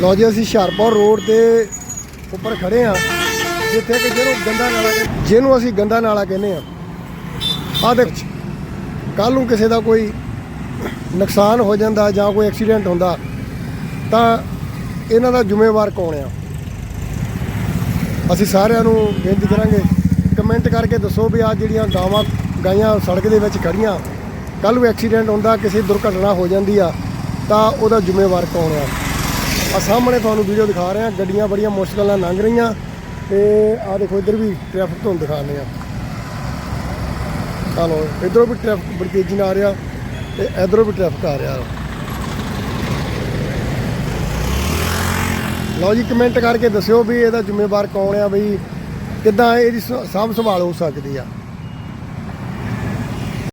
ਲੋ ਜੀ, ਅਸੀਂ ਹੁਸ਼ਿਆਰਪੁਰ ਰੋਡ ਤੇ ਉੱਪਰ ਖੜੇ ਆ ਜਿੱਥੇ ਕਿ ਜਿਹਨੂੰ ਗੰਦਾ ਨਾਲਾ ਜਿਹਨੂੰ ਅਸੀਂ ਗੰਦਾ ਨਾਲਾ ਕਹਿੰਦੇ ਆ ਆ ਦੇਖ ਕੱਲ ਨੂੰ ਕਿਸੇ ਦਾ ਕੋਈ ਨੁਕਸਾਨ ਹੋ ਜਾਂਦਾ ਜਾਂ ਕੋਈ ਐਕਸੀਡੈਂਟ ਹੁੰਦਾ, ਤਾਂ ਇਹਨਾਂ ਦਾ ਜ਼ਿੰਮੇਵਾਰ ਕੌਣ ਆ? ਅਸੀਂ ਸਾਰਿਆਂ ਨੂੰ ਬੇਨਤੀ ਕਰਾਂਗੇ, ਕਮੈਂਟ ਕਰਕੇ ਦੱਸੋ ਵੀ ਆ ਜਿਹੜੀਆਂ ਗਾਵਾਂ ਗਾਈਆਂ ਸੜਕ ਦੇ ਵਿੱਚ ਖੜੀਆਂ ਕੱਲ ਨੂੰ ਐਕਸੀਡੈਂਟ ਹੁੰਦਾ, ਕਿਸੇ ਦੁਰਘਟਨਾ ਹੋ ਜਾਂਦੀ ਆ, ਤਾਂ ਉਹਦਾ ਜ਼ਿੰਮੇਵਾਰ ਕੌਣ ਆ? ਆ ਸਾਹਮਣੇ ਤੁਹਾਨੂੰ ਵੀਡੀਓ ਦਿਖਾ ਰਹੇ ਆ ਗੱਡੀਆਂ ਬੜੀਆਂ ਮੁਸ਼ਕਲ ਨਾਲ ਲੰਘ ਰਹੀਆਂ। ਤੇ ਆ ਦੇਖੋ, ਇੱਧਰ ਵੀ ਟ੍ਰੈਫਿਕ ਤੁਹਾਨੂੰ ਦਿਖਾਉਂਦੇ ਆ ਚਲੋ ਇੱਧਰੋਂ ਵੀ ਟ੍ਰੈਫਿਕ ਬੜੀ ਤੇਜ਼ੀ ਨਾਲ ਆ ਰਿਹਾ ਤੇ ਇਧਰੋਂ ਵੀ ਟ੍ਰੈਫਿਕ ਆ ਰਿਹਾ। ਲਓ ਜੀ ਕਮੈਂਟ ਕਰਕੇ ਦੱਸਿਓ ਵੀ ਇਹਦਾ ਜ਼ਿੰਮੇਵਾਰ ਕੌਣ ਆ ਬਈ ਕਿੱਦਾਂ ਇਹਦੀ ਸ- ਸਾਂਭ ਸੰਭਾਲ ਹੋ ਸਕਦੀ ਆ।